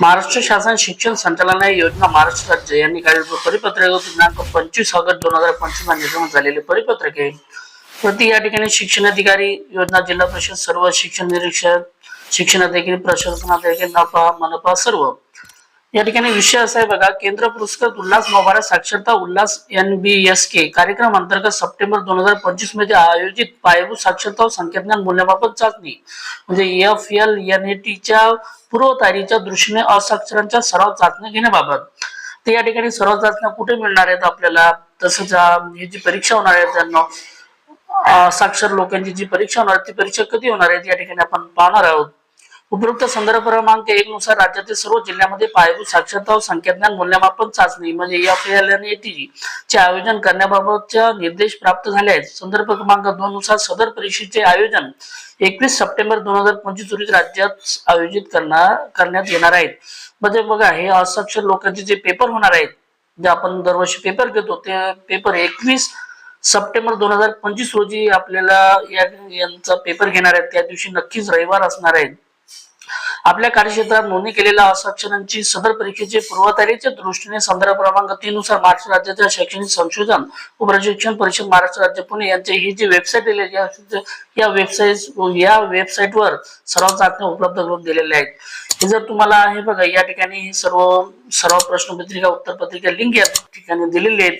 महाराष्ट्र शासन शिक्षण संचालनालय योजना महाराष्ट्र राज्य यांनी काढलेलं परिपत्रक दिनांक पंचवीस ऑगस्ट दोन हजार पंचवीस निर्गमन झालेले परिपत्रक आहे प्रति या ठिकाणी शिक्षण अधिकारी योजना जिल्हा परिषद सर्व शिक्षण निरीक्षक शिक्षण अधिकारी प्रशासनाधिकारी नफा मनपा सर्व. या ठिकाणी विषय असा आहे बघा केंद्र पुरस्कृत उल्हास मोबारा साक्षरता Ullas N B S K कार्यक्रम अंतर्गत सप्टेंबर दोन हजार पंचवीसमध्ये आयोजित पायाभूत साक्षरता व संख्याज्ञान मूल्यमापन चाचणी म्हणजे एफ एल एन ए टीच्या पूर्वतयारीच्या दृष्टीने असाक्षरांच्या सराव चाचण्या घेण्याबाबत. ते या ठिकाणी सराव चाचण्या कुठे मिळणार आहेत आपल्याला? तसंच ही जी परीक्षा होणार आहे त्यांना साक्षर लोकांची जी परीक्षा होणार ती परीक्षा कधी होणार आहे या ठिकाणी आपण पाहणार आहोत. उपरोक्त संदर्भ क्रमांक एक नुसार राज्यातील सर्व जिल्ह्यामध्ये पायाभूत साक्षरता व संख्याज्ञान मूल्यमापन चाचणी म्हणजे एफ एल एन चे आयोजन करण्याबाबतच्या निर्देश प्राप्त झाले आहेत. संदर्भ क्रमांक दोन नुसार सदर परीक्षेचे आयोजन एकवीस सप्टेंबर दोन हजार पंचवीस रोजी राज्यात आयोजित करणार करण्यात येणार आहेत म्हणजे बघा हे असाक्षर लोकांचे जे पेपर होणार आहेत जे आपण दरवर्षी पेपर घेतो ते पेपर एकवीस सप्टेंबर दोन हजार पंचवीस रोजी आपल्याला या यांचा पेपर घेणार आहेत. त्या दिवशी नक्कीच रविवार असणार आहेत आपल्या कार्यक्षेत्रात नोंदणी केलेल्या असाक्षरांची सदर परीक्षेचे पूर्वतयारीच्या दृष्टीने संदर्भ क्रमांक तीन नुसार महाराष्ट्र राज्याच्या शैक्षणिक संशोधन व प्रशिक्षण परिषद महाराष्ट्र राज्य पुणे यांचे ही जी वेबसाईट आहे या- या वेबसाईट या वेबसाईटवर सर्व चाचण्या उपलब्ध करून दिलेल्या आहेत. हे जर तुम्हाला हे बघा या ठिकाणी हे सर्व सर्व प्रश्नपत्रिका उत्तरपत्रिका लिंक या ठिकाणी दिलेली आहेत.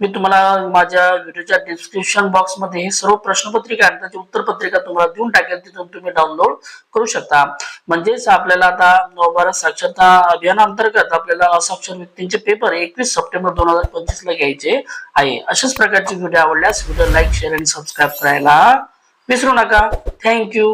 मी तुम्हाला माझ्या व्हिडिओच्या डिस्क्रिप्शन बॉक्समध्ये हे सर्व प्रश्नपत्रिका आणि त्याची उत्तरपत्रिका तुम्हाला देऊन टाकेल तिथून तुम्ही डाउनलोड करू शकता. म्हणजेच आपल्याला आता नवभारत साक्षरता अभियानांतर्गत आपल्याला असाक्षर व्यक्तींचे पेपर एकवीस सप्टेंबर दोन हजार पंचवीस ला घ्यायचे आहे. अशाच प्रकारचे व्हिडिओ आवडल्यास व्हिडिओ लाईक शेअर आणि सबस्क्राईब करायला विसरू नका. थँक्यू